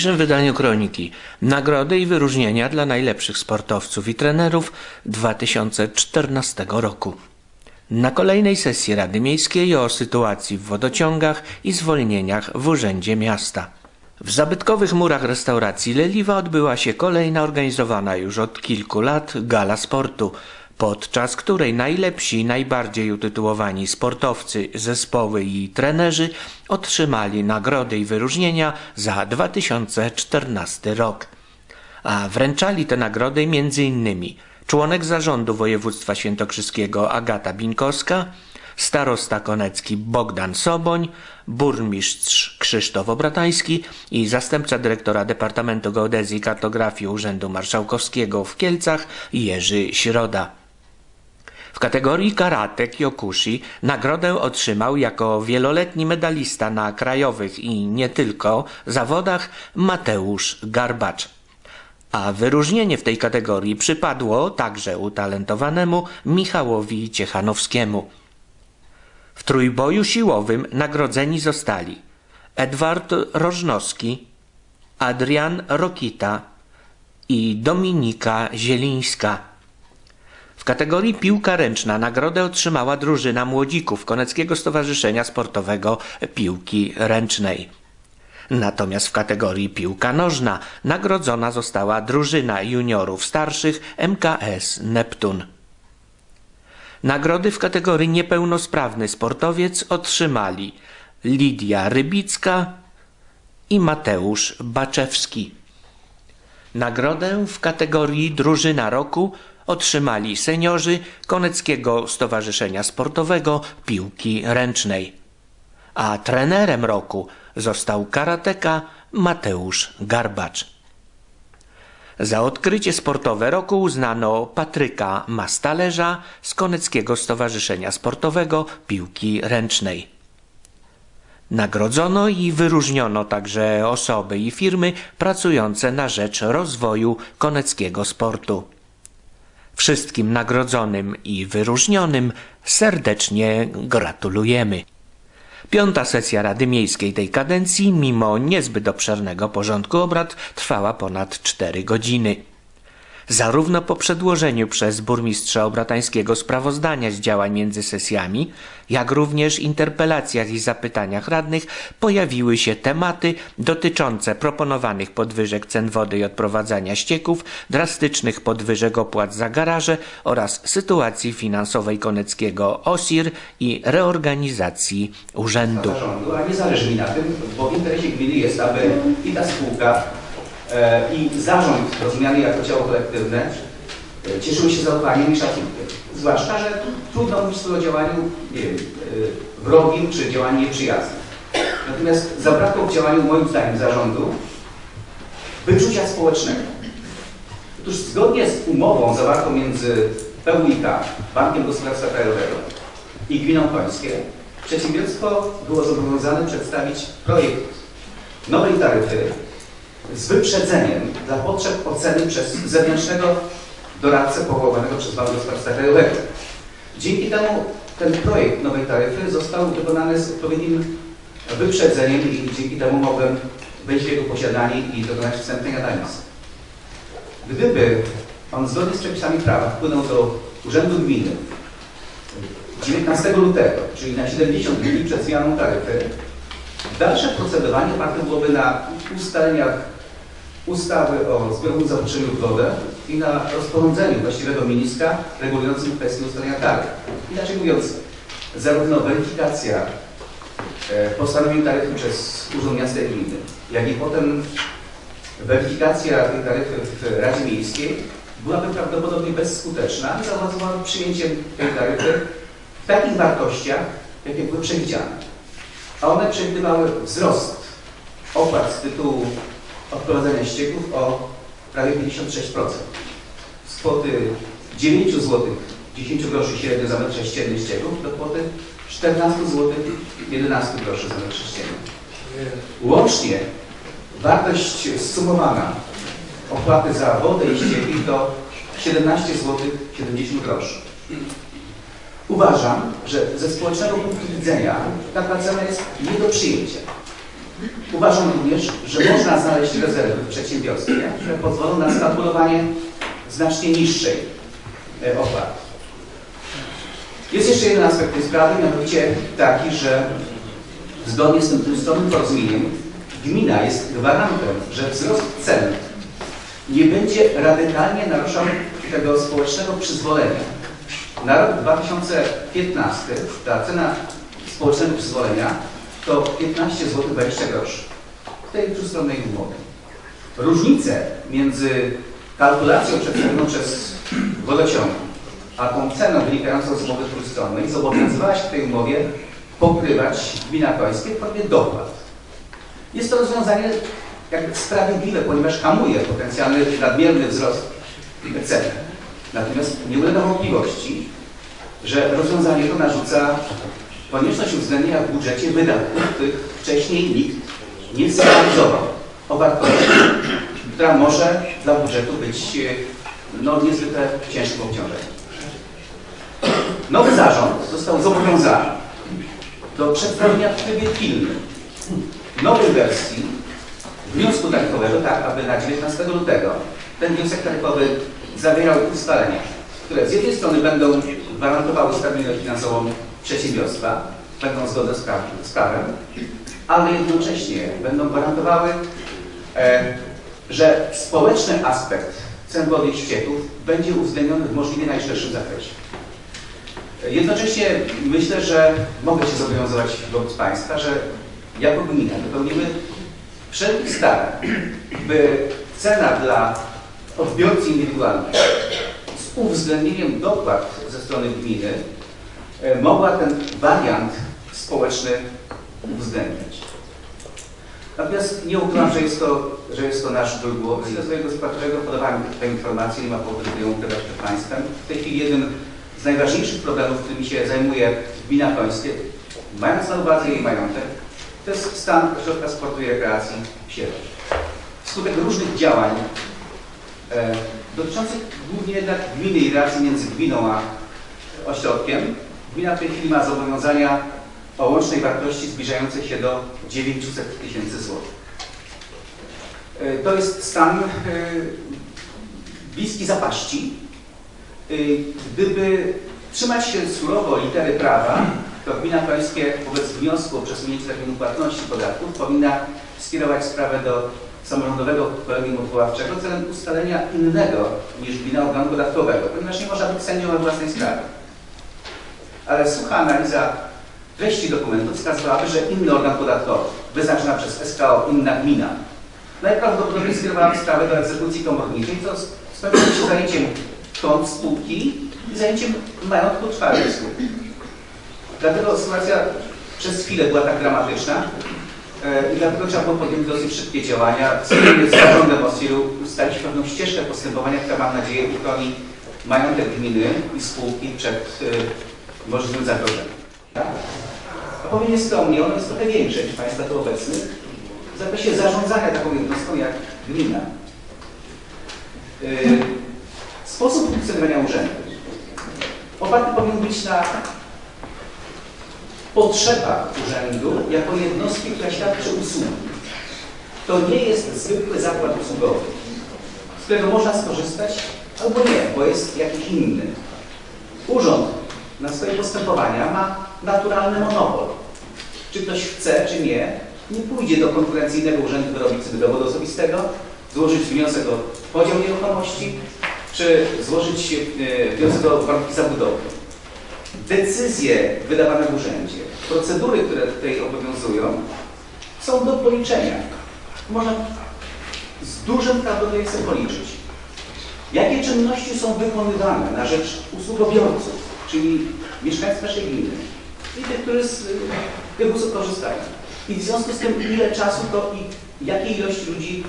dzisiejszym wydaniu Kroniki nagrody i wyróżnienia dla najlepszych sportowców i trenerów 2014 roku. Na kolejnej sesji Rady Miejskiej o sytuacji w wodociągach i zwolnieniach w Urzędzie Miasta. W zabytkowych murach restauracji Leliwa odbyła się kolejna organizowana już od kilku lat gala sportu, podczas której najlepsi, najbardziej utytułowani sportowcy, zespoły i trenerzy otrzymali nagrody i wyróżnienia za 2014 rok. A wręczali te nagrody m.in. członek zarządu województwa świętokrzyskiego Agata Binkowska, starosta konecki Bogdan Soboń, burmistrz Krzysztof Obratański i zastępca dyrektora Departamentu Geodezji i Kartografii Urzędu Marszałkowskiego w Kielcach Jerzy Środa. Kategorii karate Kyokushi nagrodę otrzymał jako wieloletni medalista na krajowych i nie tylko zawodach Mateusz Garbacz. A wyróżnienie w tej kategorii przypadło także utalentowanemu Michałowi Ciechanowskiemu. W trójboju siłowym nagrodzeni zostali Edward Rożnowski, Adrian Rokita i Dominika Zielińska. W kategorii piłka ręczna nagrodę otrzymała drużyna młodzików Koneckiego Stowarzyszenia Sportowego Piłki Ręcznej. Natomiast w kategorii piłka nożna nagrodzona została drużyna juniorów starszych MKS Neptun. Nagrody w kategorii niepełnosprawny sportowiec otrzymali Lidia Rybicka i Mateusz Baczewski. Nagrodę w kategorii drużyna roku otrzymali seniorzy Koneckiego Stowarzyszenia Sportowego Piłki Ręcznej. A trenerem roku został karateka Mateusz Garbacz. Za odkrycie sportowe roku uznano Patryka Mastalerza z Koneckiego Stowarzyszenia Sportowego Piłki Ręcznej. Nagrodzono i wyróżniono także osoby i firmy pracujące na rzecz rozwoju koneckiego sportu. Wszystkim nagrodzonym i wyróżnionym serdecznie gratulujemy. Piąta sesja Rady Miejskiej tej kadencji, mimo niezbyt obszernego porządku obrad, trwała ponad 4 godziny. Zarówno po przedłożeniu przez burmistrza obratańskiego sprawozdania z działań między sesjami, jak również interpelacjach i zapytaniach radnych pojawiły się tematy dotyczące proponowanych podwyżek cen wody i odprowadzania ścieków, drastycznych podwyżek opłat za garaże oraz sytuacji finansowej Koneckiego OSIR i reorganizacji urzędu. zarządu, a nie zależy mi na tym, bo w interesie gminy jest, aby i ta spółka, i zarząd rozumiany jako ciało kolektywne e, cieszyły się zaufaniem i szacunkiem. Zwłaszcza, że trudno mówić tu o działaniu, nie wiem, e, wrogim czy działaniu nieprzyjaznym. Natomiast zabrakło w działaniu, moim zdaniem, zarządu wyczucia społecznego. Otóż zgodnie z umową zawartą między PUIK, Bankiem Gospodarstwa Krajowego i Gminą Końskie, przedsiębiorstwo było zobowiązane przedstawić projekt nowej taryfy z wyprzedzeniem dla potrzeb oceny przez zewnętrznego doradcę powołanego przez Bank Gospodarstwa Krajowego. Dzięki temu ten projekt nowej taryfy został wykonany z odpowiednim wyprzedzeniem i dzięki temu mogłem wejść w jego posiadanie i dokonać wstępnej analizy. Gdyby on zgodnie z przepisami prawa wpłynął do Urzędu Gminy 19 lutego, czyli na 70 dni przed zmianą taryfy, dalsze procedowanie oparte byłoby na ustaleniach ustawy o zbiorowym zaopatrzeniu w wodę i na rozporządzeniu właściwego ministra regulującym kwestię ustalenia taryf. Inaczej mówiąc, zarówno weryfikacja e, postanowień taryfy przez Urząd Miasta i Gminy, jak i potem weryfikacja tej taryfy w Radzie Miejskiej byłaby prawdopodobnie bezskuteczna i zaowocowałaby przyjęciem tej taryfy w takich wartościach, jakie były przewidziane. A one przewidywały wzrost opłat z tytułu odprowadzania ścieków o prawie 56%. Z kwoty 9 zł 10 groszy średnio za metr sześcienny ścieków do kwoty 14 zł 11 groszy za metr sześcienny. Łącznie wartość zsumowana opłaty za wodę i ścieki to 17 zł 70 groszy. Uważam, że ze społecznego punktu widzenia taka cena jest nie do przyjęcia. Uważam również, że można znaleźć rezerwy w przedsiębiorstwie, które pozwolą na skalkulowanie znacznie niższej e, opłaty. Jest jeszcze jeden aspekt tej sprawy, mianowicie taki, że zgodnie z tym trójstronnym porozumieniem gmina jest gwarantem, że wzrost cen nie będzie radykalnie naruszał tego społecznego przyzwolenia. Na rok 2015 ta cena społecznego przyzwolenia to 15 zł 20 groszy w tej trójstronnej umowie. Różnicę między kalkulacją przedstawioną przez wodociągi, a tą ceną wynikającą z umowy trójstronnej zobowiązywała się w tej umowie pokrywać gmina końskie w formie dopłat. Jest to rozwiązanie jakby sprawiedliwe, ponieważ hamuje potencjalny nadmierny wzrost cen. Natomiast nie ulega wątpliwości, że rozwiązanie to narzuca konieczność uwzględnienia w budżecie wydatków, których wcześniej nikt nie zrealizował o wartości, która może dla budżetu być no, niezwykle ciężkim obciążeniem. Nowy zarząd został zobowiązany do przedstawienia w trybie pilnym nowej wersji wniosku taryfowego, tak aby na 19 lutego ten wniosek taryfowy zawierał ustalenia, które z jednej strony będą gwarantowały stabilność finansową przedsiębiorstwa, będą zgodne z, praw, z prawem, ale jednocześnie będą gwarantowały, e, że społeczny aspekt cen wody i ścieków będzie uwzględniony w możliwie najszerszym zakresie. Jednocześnie myślę, że mogę się zobowiązywać wobec Państwa, że jako gmina wypełnimy wszelkich starań, by cena dla odbiorcy indywidualnego z uwzględnieniem dopłat ze strony gminy e, mogła ten wariant społeczny uwzględniać. Natomiast nie ukrywam, że jest to, że jest to nasz ból głowy. Z rozwoju gospodarczego podawałem tę informację, nie ma powodu, żeby ją ukrywać przed Państwem. W tej chwili jeden z najważniejszych problemów, którymi się zajmuje gmina Końskie, mając na uwadze jej majątek, to jest stan ośrodka sportu i rekreacji w Sierot. Wskutek różnych działań dotyczących głównie jednak gminy i relacji między gminą a ośrodkiem, gmina w tej chwili ma zobowiązania o łącznej wartości zbliżającej się do 900 tysięcy złotych. E, To jest stan e, bliski zapaści. E, Gdyby trzymać się surowo litery prawa, to gmina Końskie wobec wniosku o przesunięcie terminu płatności podatków powinna skierować sprawę do samorządowego kolegium odwoławczego celem ustalenia innego niż gmina organu podatkowego, ponieważ nie można być sędzią we własnej sprawie. Ale sucha analiza treści dokumentu wskazywałaby, że inny organ podatkowy, wyznaczona przez SKO inna gmina, najprawdopodobniej skierowała sprawę do egzekucji komorniczej, co skończyło się zajęciem kont spółki i zajęciem majątku trwałej spółki. Dlatego sytuacja przez chwilę była tak dramatyczna i dlatego trzeba było podjąć dosyć szybkie działania. Wspólnie z zarządem OSIR-u ustalić pewną ścieżkę postępowania, która mam nadzieję uchroni majątek gminy i spółki przed e, możliwym zagrożeniem. A powiem skromnie, ono jest trochę większe niż Państwa tu obecnych w zakresie zarządzania taką jednostką jak gmina. E, Sposób funkcjonowania urzędu oparty powinien być na potrzeba urzędu jako jednostki, która świadczy usługi. To nie jest zwykły zakład usługowy, z którego można skorzystać albo nie, bo jest jakiś inny. Urząd na swoje postępowania ma naturalny monopol. Czy ktoś chce, czy nie, nie pójdzie do konkurencyjnego urzędu wyrobicy dowodu osobistego, złożyć wniosek o podział nieruchomości, czy złożyć e, wniosek o warunki zabudowy decyzje wydawane w urzędzie, procedury, które tutaj obowiązują, są do policzenia. Można z dużym prawdopodobieństwem policzyć. Jakie czynności są wykonywane na rzecz usługobiorców, czyli mieszkańców naszej gminy i tych, którzy z y, tych usług korzystają. I w związku z tym, ile czasu to i jakiej ilości ludzi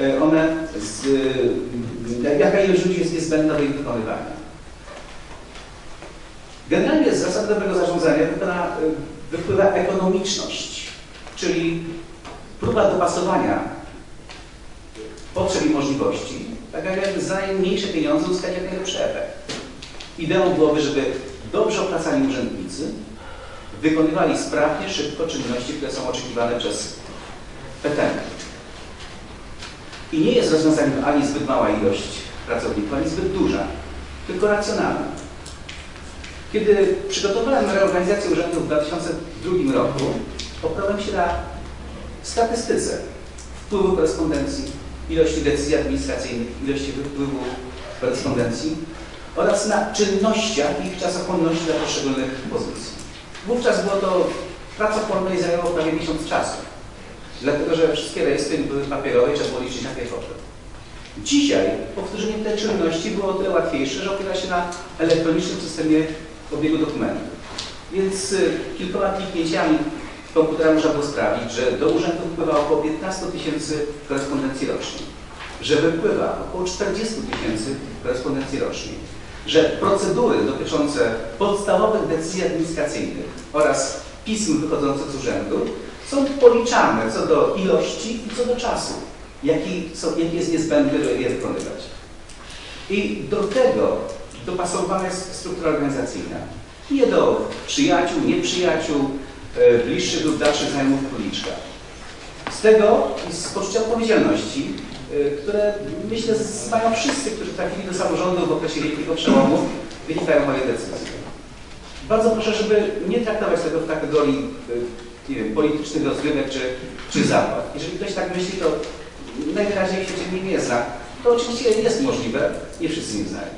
y, one, z, y, jaka ilość ludzi jest niezbędna do ich wykonywania. Generalnie z zasad dobrego zarządzania wypływa, wypływa ekonomiczność, czyli próba dopasowania potrzeb i możliwości, tak aby za najmniejsze pieniądze uzyskać jak najlepszy efekt. Ideą byłoby, żeby dobrze opłacani urzędnicy wykonywali sprawnie, szybko czynności, które są oczekiwane przez petentem. I nie jest rozwiązaniem ani zbyt mała ilość pracowników, ani zbyt duża, tylko racjonalna. Kiedy przygotowałem reorganizację urzędu w 2002 roku, opierałem się na statystyce wpływu korespondencji, ilości decyzji administracyjnych, ilości wypływu korespondencji oraz na czynnościach i ich czasochłonności dla poszczególnych pozycji. Wówczas było to pracochłonne i zajęło prawie miesiąc czasu, dlatego że wszystkie rejestry były papierowe i trzeba było liczyć na piechotę. Dzisiaj powtórzenie tej czynności było o tyle łatwiejsze, że opiera się na elektronicznym systemie obiegu dokumentów. Więc y, kilkoma kliknięciami komputera można było sprawić, że do urzędu wpływa około 15 tysięcy korespondencji rocznie, że wypływa około 40 tysięcy korespondencji rocznie, że procedury dotyczące podstawowych decyzji administracyjnych oraz pism wychodzących z urzędu są policzane co do ilości i co do czasu, jaki, są, jaki jest niezbędny, żeby je wykonywać. I do tego dopasowana jest struktura organizacyjna. Nie do przyjaciół, nieprzyjaciół, e, bliższych lub dalszych znajomych króliczka. Z tego i z poczucia odpowiedzialności, e, które myślę mają wszyscy, którzy trafili do samorządu w okresie wielkiego przełomu, wynikają moje decyzje. Bardzo proszę, żeby nie traktować tego w kategorii e, nie wiem, politycznych rozgrywek czy, czy zapłat. Jeżeli ktoś tak myśli, to najwyraźniej w świecie nie zna. To oczywiście jest możliwe, nie wszyscy mnie znają.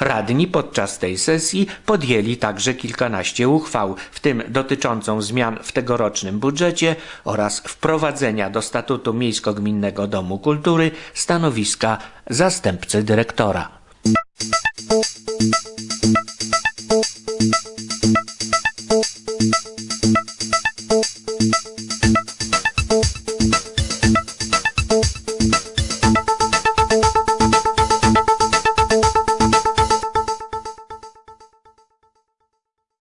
Radni podczas tej sesji podjęli także kilkanaście uchwał, w tym dotyczącą zmian w tegorocznym budżecie oraz wprowadzenia do statutu Miejsko-Gminnego Domu Kultury stanowiska zastępcy dyrektora.